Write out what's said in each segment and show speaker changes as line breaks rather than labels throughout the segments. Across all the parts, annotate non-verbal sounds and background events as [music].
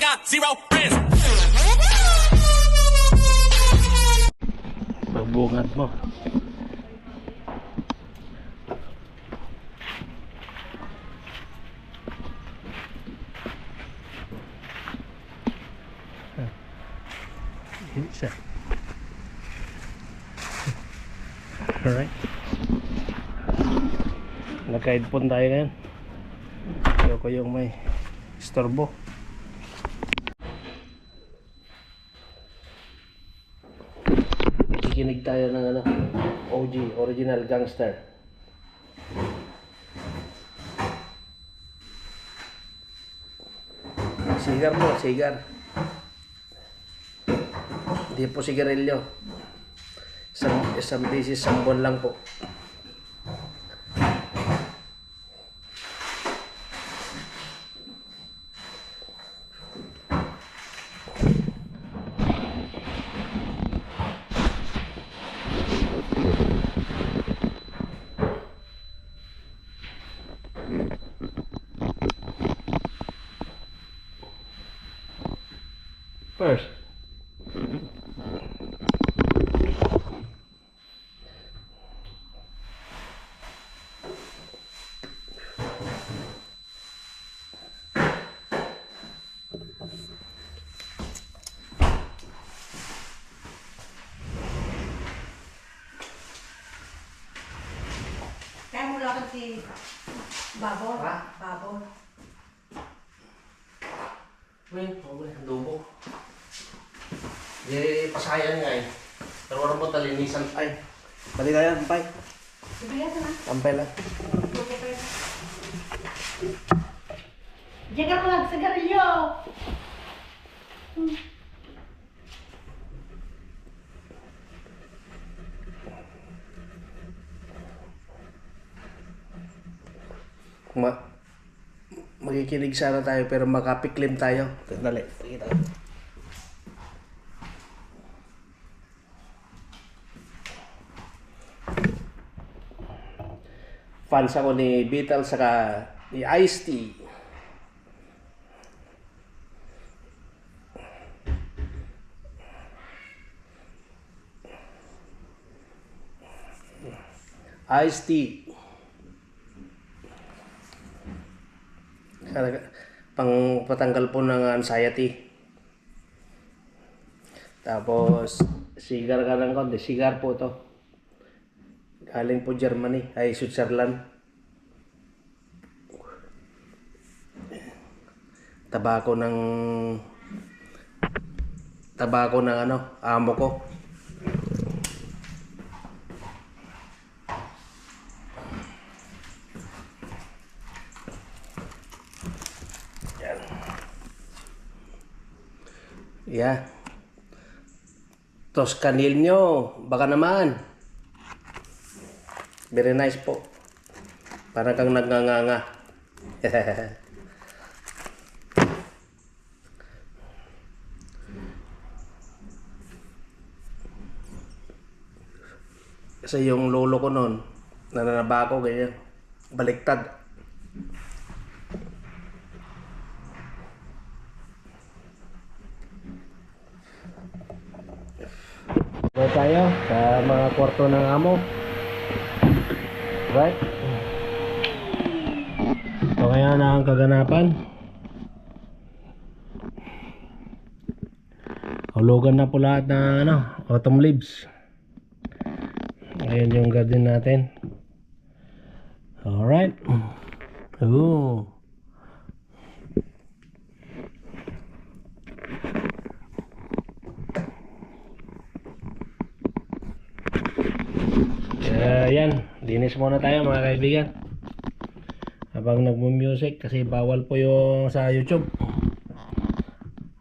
got zero friends.
Pagbungad mo. Isa. Alright. Naka-headphone tayo ngayon. Ayoko yung may istorbo. Nakikinig tayo ng ano, OG, Original Gangster. Sigar mo, sigar. Hindi po sigarilyo. Isang, isang beses, isang buwan lang po. First.
Kaya mo lakad si Babon.
Ha?
Babon.
Wait, oh, adobo. Di pasayan nga eh. Pero walang mo talinisan. Ay, bali tayo, tampay.
Ibigay ka na.
Tampay lang.
Ka mo lang, sigarilyo.
Kung ma makikinig sana tayo pero makapiklim tayo. Dali, tayo. Fans ako ni Beatles saka ni Ice-T. Ice-T. Pang patanggal po ng anxiety. Tapos, sigar ka ng konti. Sigar po to. Galing po Germany. Ay, Switzerland. Tabako ng... Tabako ng ano, amo ko. Yeah. Toscanil nyo. Baka naman. Very nice po. Para kang nagnganganga. [laughs] Kasi yung lolo ko noon, nananaba ako ganyan. Baliktad. Go tayo mga kwarto ng amo. Right? So kaya na ang kaganapan. Hulugan na po lahat ng ano, autumn leaves. Ayan yung garden natin. Alright. Ooh. Kaya yan, linis muna tayo mga kaibigan. Habang nagmo-music kasi bawal po yung sa YouTube.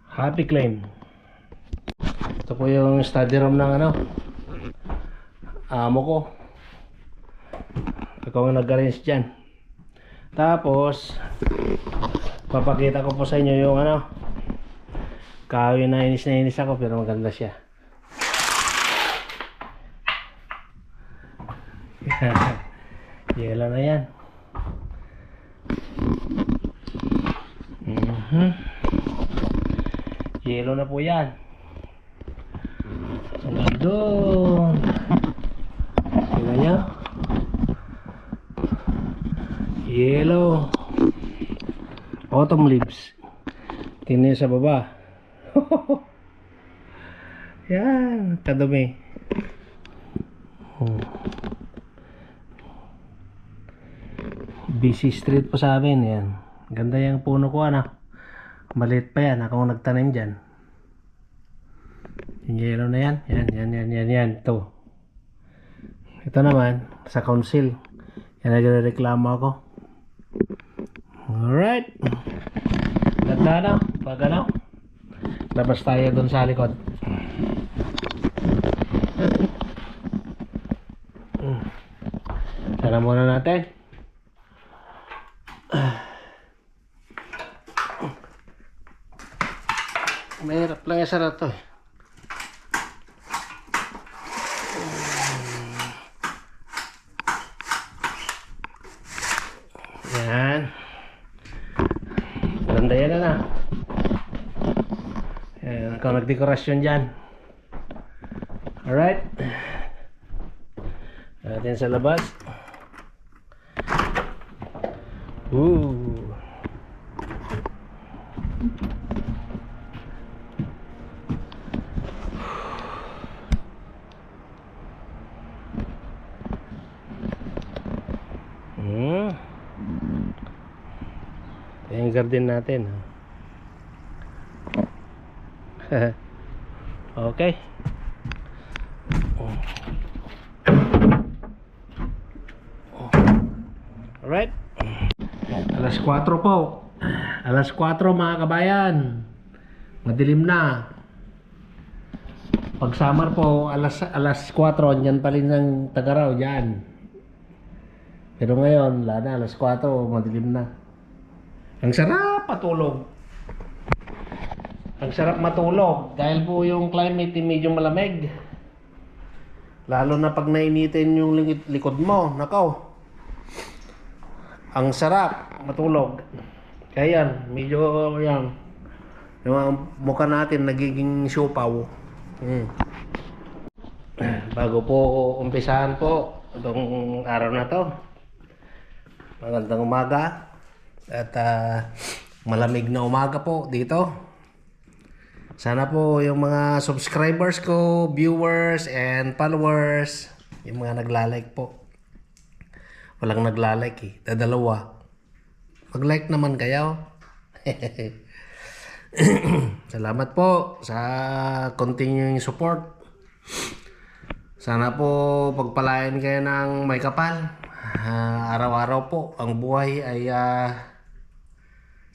Happy claim. Ito po yung study room ng ano. Amo ko. Ako ang nag-arrange dyan. Tapos, papakita ko po sa inyo yung ano. Kahoy na inis na inis ako pero maganda siya. Yelo na yan. Mhm. Yellow na po yan. Hanggang doon. Tingnan niya. Yellow. Autumn leaves. Tingnan sa baba. [laughs] Yan, kadumi. Hmm. Busy street po sa amin, yan. Ganda yung puno ko, ano. Maliit pa yan, ako nagtanim dyan. Yung yellow na yan, yan, yan, yan, yan, yan, ito. Ito naman, sa council. Yan nagre-reklamo ako. Alright. Ganda na, pag ano. Labas tayo dun sa likod. Tara muna natin. Mahirap lang yung sarap to eh. Yan. Ganda yan na. Nagdekorasyon dyan. Alright. Natin sa labas. Ooh. Hmm. Ito yung garden natin. ha. [laughs] okay. Alright. Alas 4 po. Alas 4 mga kabayan. Madilim na. Pag summer po, alas, alas 4, dyan pa rin ang tagaraw, dyan. Pero ngayon, wala na, alas 4, madilim na. Ang sarap patulog. Ang sarap matulog dahil po yung climate ay medyo malamig. Lalo na pag nainitin yung lik- likod mo, nakaw. Ang sarap matulog. Kaya yan, medyo yan. Yung mga mukha natin nagiging siopaw. Hmm. [clears throat] Bago po umpisahan po itong araw na to. Magandang umaga. At ah, malamig na umaga po dito. Sana po yung mga subscribers ko, viewers, and followers, yung mga naglalike po. Walang naglalike eh. Dadalawa. Mag-like naman kayo. [laughs] Salamat po sa continuing support. Sana po pagpalain kayo ng may kapal. Ah, araw-araw po ang buhay ay ah,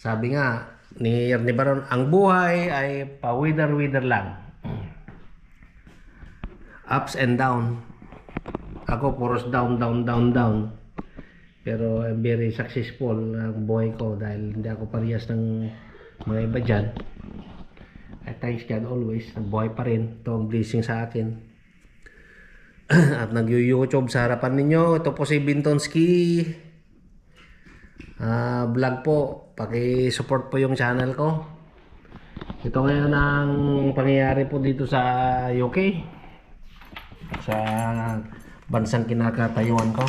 sabi nga ni Ernie Baron, ang buhay ay pa-wither-wither lang. Ups and down. Ako puros down, down, down, down. Pero I'm very successful ang buhay ko dahil hindi ako parehas ng mga iba dyan. At thanks God always, buhay pa rin. Ito ang blessing sa akin. [clears throat] At nag-YouTube sa harapan ninyo. Ito po si Bintonski. Ah, vlog po. Paki-support po yung channel ko. Ito ngayon ang pangyayari po dito sa UK. Sa bansang kinakatayuan ko.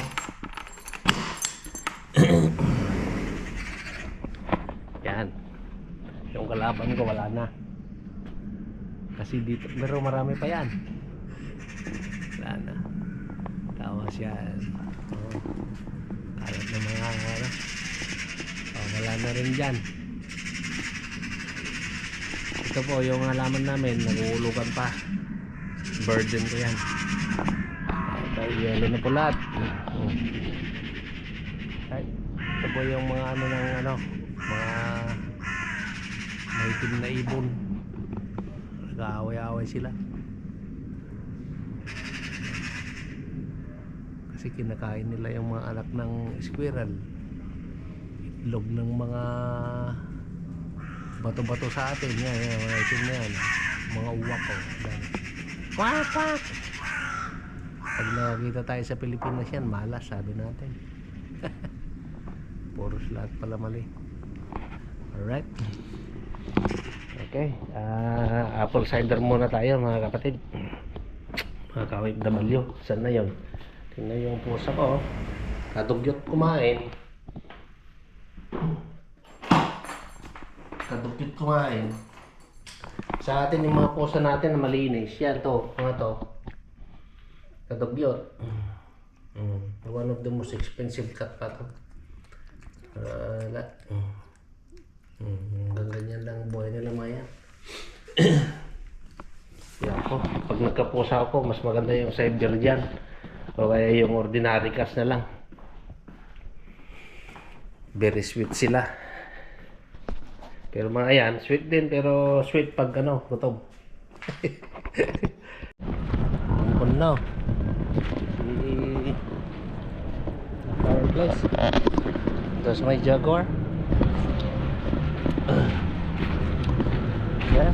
[coughs] Yan. Yung kalaban ko wala na. Kasi dito, pero marami pa yan. Wala na. Tawas yan. Oh. Kalat na mga ano. Wala na rin dyan. Ito po yung halaman namin, nagugulugan pa. Burden ko yan. Ito, yellow na po lahat. Ay, ito po yung mga ano ng ano, mga maitim na ibon. Nag-aaway-aaway sila. Kasi kinakain nila yung mga anak ng squirrel. Itlog ng mga bato-bato sa atin. Yan, yan, mga itim na yan. Mga uwak ko. Kwak, kwak! Pag nakakita tayo sa Pilipinas yan, malas sabi natin. [laughs] Puros lahat pala mali. Alright. Okay, ah, apple cider muna tayo mga kapatid. Mga ka-OFW, saan na yun? Tingnan yung pusa ko. oh. Kadugyot kumain. Kadugyot kumain. Sa atin yung mga pusa natin na malinis. Yan to, mga to. Kadugyot. Mm. One of the most expensive cat pa to. Wala. Mm. Mm, ganyan lang ang buhay nila maya. [coughs] Kaya ako, pag nagkapusa ako, mas maganda yung Siberian. O kaya yung ordinary cats na lang. Very sweet sila. Pero mga yan, sweet din pero sweet pag ano, gutom. [laughs] Ampun na. Si fireplace. Tapos may jaguar. [coughs] Yeah.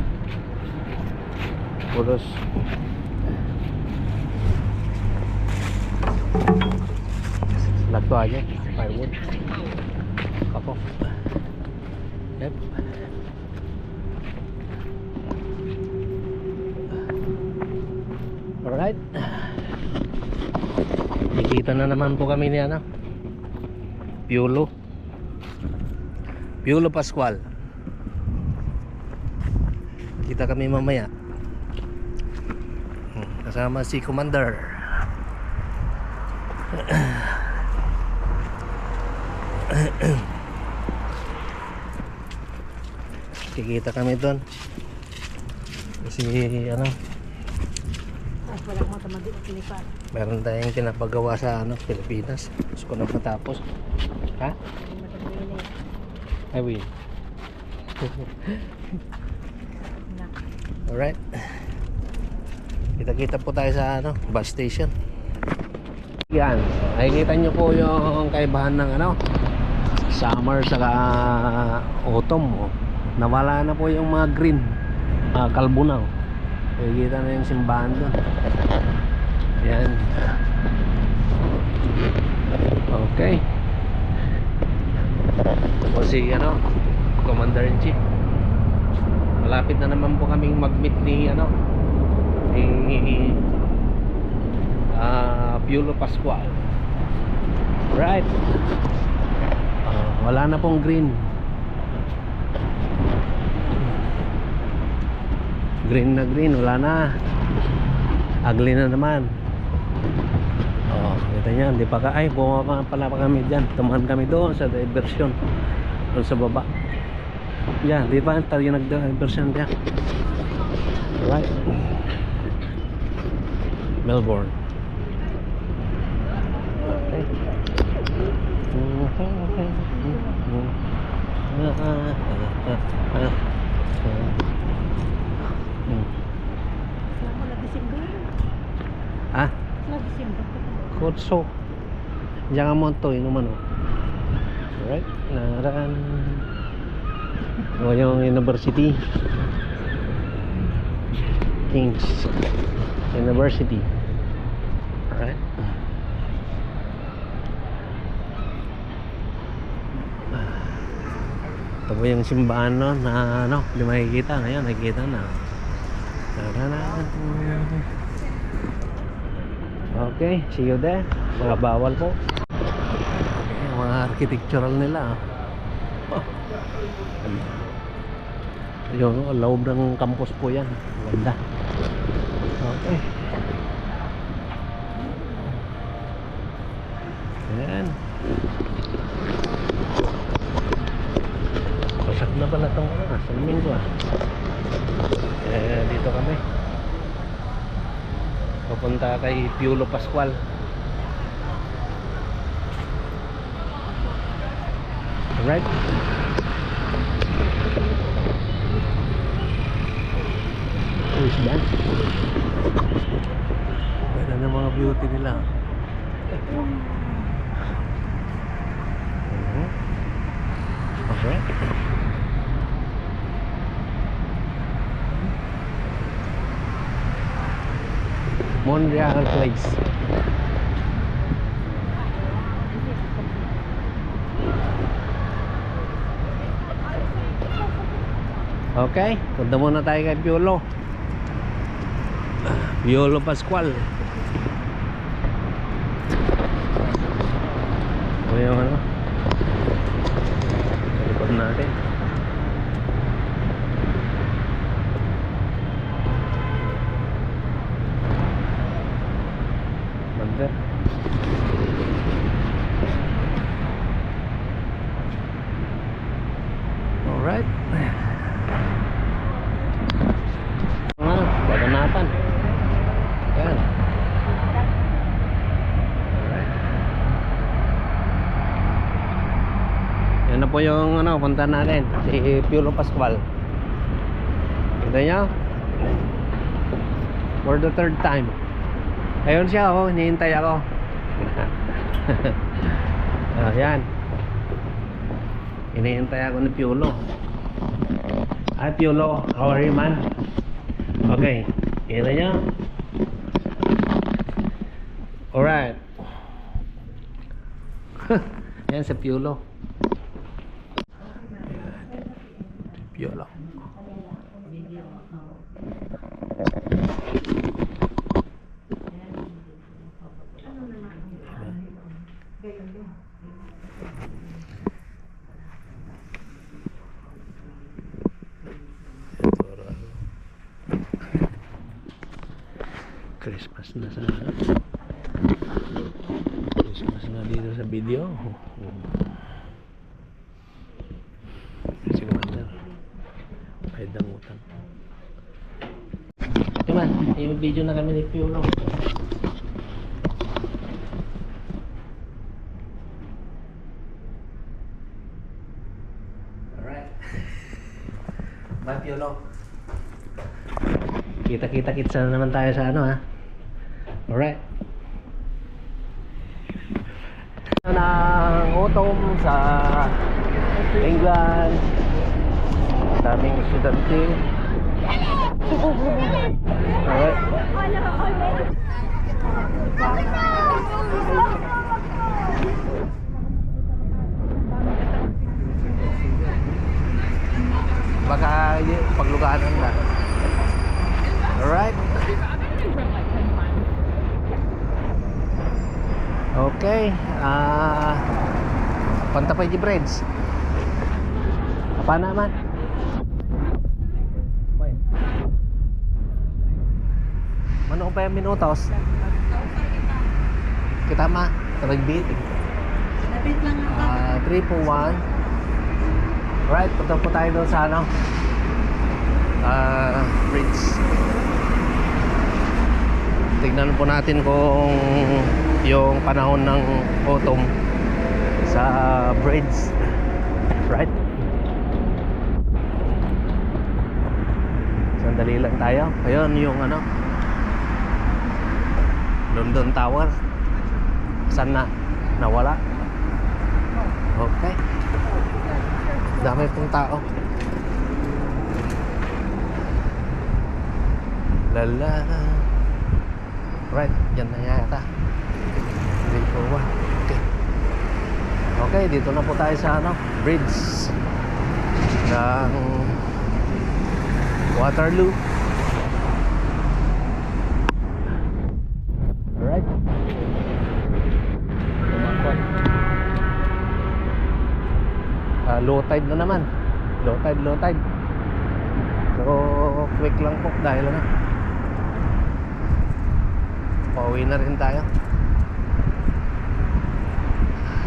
Puros. Lagto aja, firewood. Kapok. Yep. Alright. Nakikita na naman po kami ni ano. Piolo. Piolo Pascual. Kita kami mamaya. Hmm, Kasama si Commander. Kikita kami doon. Kasi ano,
wala mo tamad din kinipan.
meron tayong pinapagawa sa ano, Pilipinas. Gusto ko na matapos. Ha? Ay, wait. [laughs] Alright. Kita-kita po tayo sa ano, bus station. Yan. Nakikita nyo po yung kaibahan ng ano, summer saka autumn. Oh. Nawala na po yung mga green. Uh, kalbo. Oh. Nakikita na yung simbahan doon. Yan. Okay. O si ano, Commander in Chief. Malapit na naman po kaming mag-meet ni ano ni ah Piolo Pascual. Right. Ah, wala na pong green. Green na green, wala na. Ugly na naman. Oh, kita niya, hindi pa ka ay bumaba pala pa kami diyan. Tumahan kami doon sa diversion. Doon sa baba. Yan, di ba tayo nag-diversion diyan. Right. Melbourne. Okay [laughs]
na December.
Ah,
Na December.
Kotso. Diyan ka mo ito, inuman o. Alright, naran. O yung university. Kings University. Alright. Ito po yung simbahan no, na ano, hindi makikita. Ngayon, nakikita na. Taranan. Okay, see you there. Mga bawal po. [laughs] Yung mga architectural nila. Oh. Yung loob ng campus po yan. Ganda. Okay. Ayan. Pasak na pala itong ano, salamin ko ah. Eh, dito kami. Papunta kay Piolo Pascual. Alright. Who is that? Ganda ng mga beauty nila. Mhm. Montreal Place. Okay, punta muna tayo kay Piolo. Piolo Pascual. Ito yung ano. Sa likod natin. Banda. Alright. Ano, baganapan. Yan. Alright. Yan na po yung ano, punta natin. Si Piolo Pascual. Kita niyo? For the third time. Ayun siya oh, hinihintay ako. [laughs] ah, yan. Hinihintay ako ni Piolo. Hi Piolo, how are you man? Okay, kita niyo? Alright. [laughs] yan si Piolo. Piolo. Christmas na sa Christmas na dito sa video si Commander ay dangutan Diman, video na kami ni Piolo Alright [laughs] Bye Piolo Kita-kita kitsa na naman tayo sa ano ha. Alright. ng autumn sa England. Daming estudyante. Baka hindi pagluganan na. Alright. Okay. Ah, punta pa di breads. Apa naman? Ano pa yung minutos? Kita ma, rugby.
Lapit lang ako.
Ah, 3 po 1. Right, punta po tayo doon sa ano? Ah, bridge. Tignan po natin kung yung panahon ng autumn sa bridge. Right? Sandali lang tayo. Ayun yung ano London Tower. Saan na? Nawala. Okay. Dami pong tao. Lala. Right, dyan na yata. 341. Okay. Okay, dito na po tayo sa ano, bridge ng Waterloo. Alright. Lumakot. Ah, low tide na naman. Low tide, low tide. So, quick lang po dahil ano. Pauwi na rin tayo.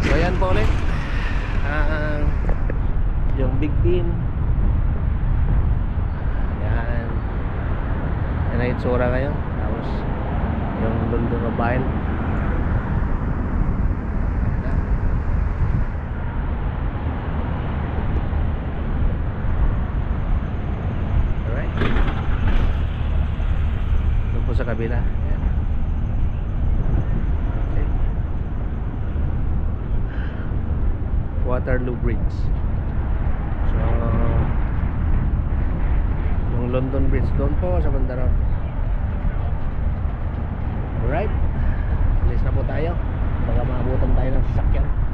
So, yan po ulit. Ang yung Big Bean. Yan. Yan ang itsura ngayon. Tapos, yung London Mobile. Alright. Doon po sa kabila. Ayan. Okay. Waterloo Bridge. So, yung London Bridge doon po sa Bandarao. Alright. Alis na po tayo. Baka maabutan tayo ng sasakyan.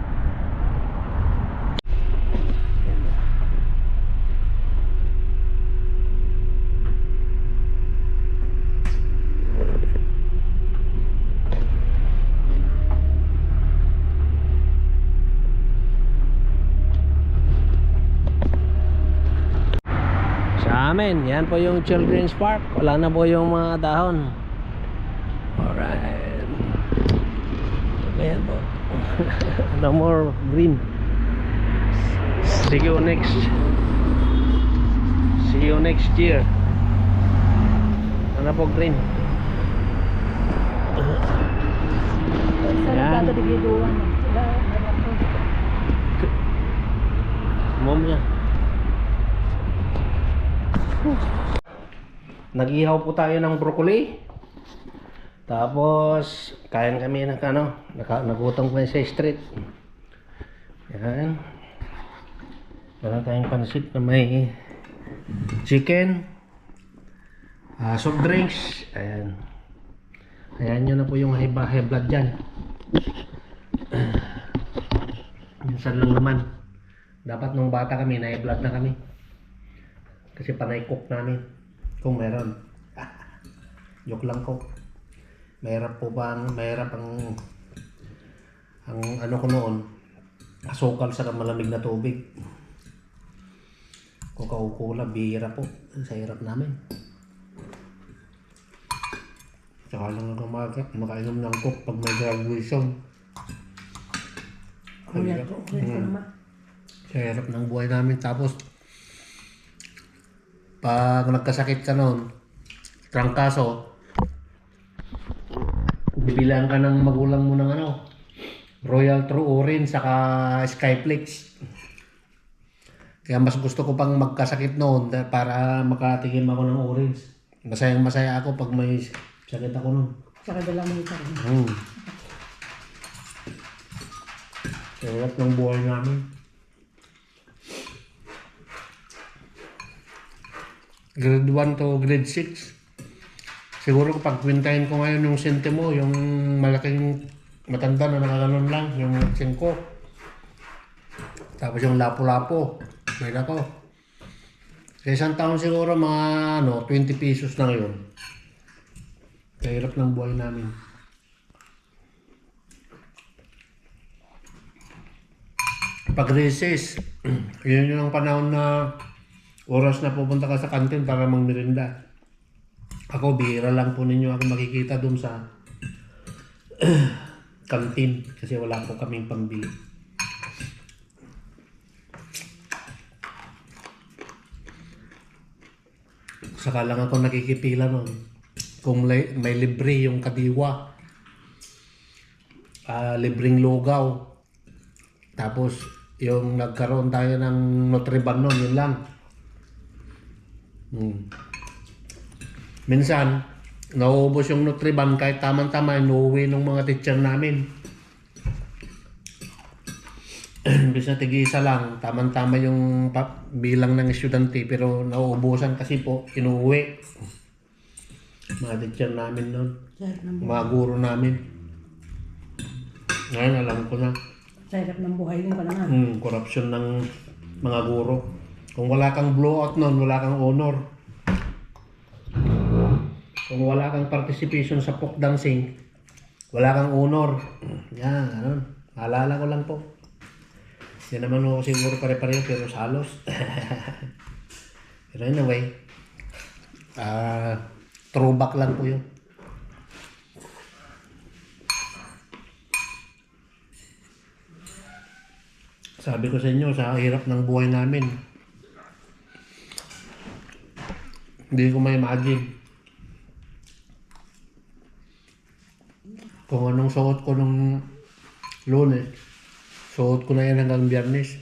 Sa amin, yan po yung children's park. Wala na po yung mga dahon. Alright. Ayan po. [laughs] no more green. See you next. See you next year. Ano po green? Yan. Mom niya. Nag-ihaw po tayo ng broccoli. Tapos, kain kami ng ano, nagutong kami sa street. Yan. Meron tayong pansit na may chicken, ah, soft drinks, ayan. Ayan nyo na po yung high, high blood dyan. Minsan lang naman. Dapat nung bata kami, na blood na kami. Kasi panay cook namin. Kung meron. [laughs] Joke lang ko. Mahirap po ba mahirap ang, ang ano ko noon, asukal sa malamig na tubig. Kung kaukula, bihira po. Sa hirap namin. Tsaka lang ako umaga, makainom ng cook pag may graduation.
Ang. Yan naman.
Sa hirap ng buhay namin. Tapos, pag nagkasakit ka noon, trangkaso, bibilang ka ng magulang mo ng ano, Royal True Orange saka Skyflex. Kaya mas gusto ko pang magkasakit noon para makatingin ako ng orange. Masayang masaya ako pag may sakit ako noon.
Saka dala mo ito.
Hmm. Sarap ng buhay namin. Grade 1 to grade 6. Siguro pag kwintahin ko ngayon yung sentimo, yung malaking matanda na nakaganon lang, yung 5. Tapos yung lapo-lapo, may nako. Sa isang taon siguro mga ano, 20 pesos na ngayon. Kahirap ng buhay namin. Pag recess, [clears throat] yun yung panahon na oras na pupunta ka sa kantin para magmerinda. Ako, bihira lang po ninyo ako makikita dun sa [clears throat] kantin kasi wala po kaming pambili. Saka lang ako nakikipila nun. Kung may, libre yung kadiwa, ah libreng lugaw, tapos yung nagkaroon tayo ng Nutriban nun, yun lang. Hmm. Minsan, nauubos yung Nutriban kahit tamang-tama inuwi ng mga teacher namin. [clears throat] Imbis na tig-isa lang, tamang-tama yung bilang ng estudyante pero nauubusan kasi po, inuwi. Mga teacher namin
buhay.
mga guro namin. Ngayon alam ko na.
Sa hirap ng buhay din pala nga.
Hmm, corruption ng mga guro. Kung wala kang blowout nun, wala kang honor. Kung wala kang participation sa folk dancing, wala kang honor. Yan, ano. Alala ko lang po. Hindi naman ako siguro pare-pareho pero salos. [laughs] pero anyway, ah throwback lang po yun. Sabi ko sa inyo, sa hirap ng buhay namin, hindi ko may imagine kung anong suot ko nung lunes, suot ko na yan hanggang biyernes.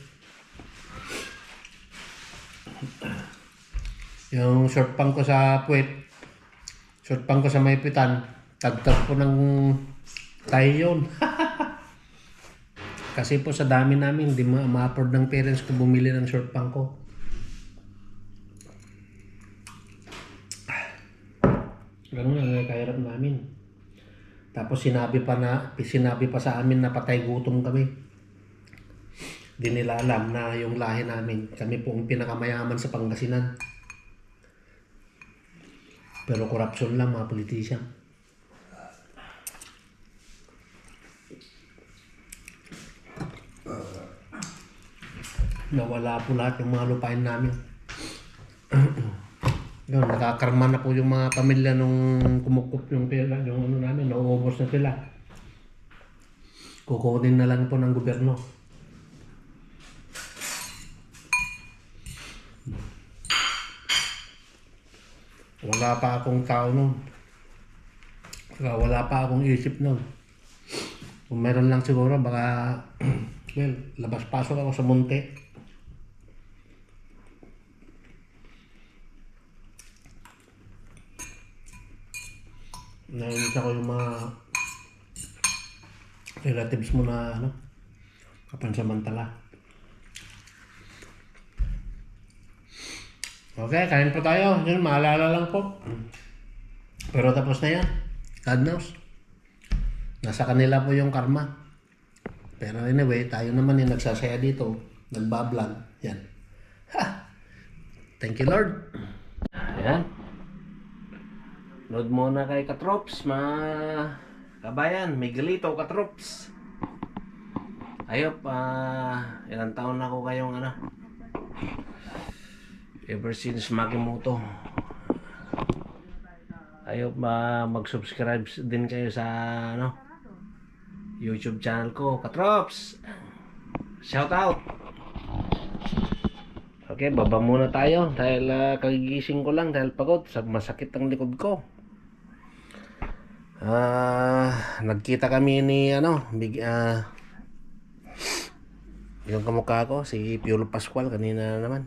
Yung short pang ko sa puwet, short pang ko sa may pitan, tagtag ko ng tayo yun. [laughs] Kasi po sa dami namin, hindi ma- ma-afford ng parents ko bumili ng short pang ko. Ganun ang kahirap namin. Tapos sinabi pa na sinabi pa sa amin na patay gutom kami. Di nila alam na yung lahi namin, kami po ang pinakamayaman sa Pangasinan. Pero corruption lang mga politician. Nawala po lahat yung mga lupain namin. [clears throat] Yun, nakakarma na po yung mga pamilya nung kumukup yung pera, yung ano namin, nauubos na sila. Kukunin na lang po ng gobyerno. Wala pa akong tao nun. Saka wala pa akong isip nun. Kung meron lang siguro, baka, [clears throat] well, labas-pasok ako sa munti. Nakikita ko yung mga relatives mo na ano, kapansamantala. Okay, kain po tayo. Yun, maalala lang po. Pero tapos na yan. God knows. Nasa kanila po yung karma. Pero anyway, tayo naman yung nagsasaya dito. Nagbablog. Yan. Ha! Thank you, Lord. Ayan. Load muna kay Katrops, mga kabayan. Miguelito Katrops. Ayop, ah, ilang taon na ako kayong ano. Ever since Makimoto. Ayop, ma mag-subscribe din kayo sa ano YouTube channel ko, Katrops. Shout out. Okay, baba muna tayo dahil ah, kagigising ko lang dahil pagod, sa masakit ang likod ko. Ah, nagkita kami ni ano, big ah yung kamukha ko si Piolo Pascual kanina naman.